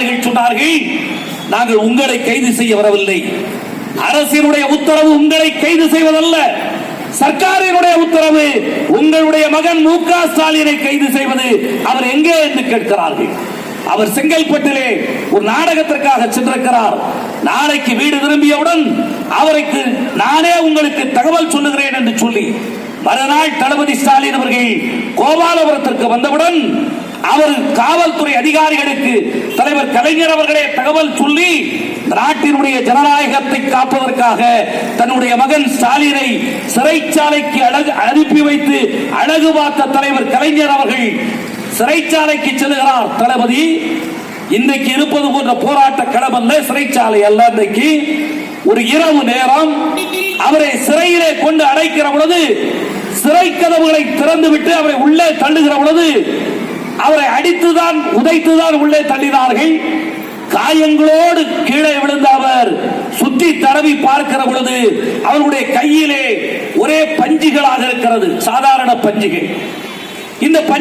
அதிகாரிகள் சொன்னார்கள் நாங்கள் உங்களை கைது செய்ய வரவில்லை. அரசினுடைய உத்தரவு உங்களை கைது செய்வதல்ல. சர்க்காரினுடைய உத்தரவு உங்களுடைய மகன் மு. க. ஸ்டாலினை கைது செய்வது. அவர் எங்கே என்று கேட்கிறார்கள். அவர் செங்கல்பட்டிலே ஒரு நாடகத்திற்காக சென்றிருக்கிறார். நாளைக்கு வீடு திரும்பியவுடன் அவருக்கு நானே உங்களுக்கு தகவல் சொல்லுகிறேன் என்று சொல்லி மறுநாள் தளபதி ஸ்டாலின் அவர்கள் கோபாலபுரத்திற்கு வந்தவுடன் அவர் காவல்துறை அதிகாரிகளுக்கு தலைவர் கலைஞர் அவர்களே தகவல் சொல்லி நாட்டினுடைய ஜனநாயகத்தை காப்பதற்காக தன்னுடைய மகன் ஸ்டாலினை சிறைச்சாலைக்கு அழகு அனுப்பி வைத்து அழகு பார்த்த தலைவர் கலைஞர் அவர்கள் சிறைச்சாலைக்கு செல்கிறார். தளபதி இன்றைக்கு இருப்பது போன்ற போராட்ட களம் அல்ல சிறைச்சாலை அல்ல இன்றைக்கு ஒரு இரவு நேரம் அவரை சிறையிலே கொண்டு அடைக்கிற பொழுது சிறை கதவுகளை திறந்துவிட்டு அவரை உள்ளே தள்ளுகிற பொழுது அவரை அடித்துதான் உதைத்துதான் உள்ளே தள்ளினார்கள். காயங்களோடு கீழே விழுந்த அவர் சுத்தி தடவி பார்க்கிற பொழுது அவருடைய கையிலே ஒரே பஞ்சுகளாக இருக்கிறது சாதாரண பஞ்சுகள். இந்த பஞ்சு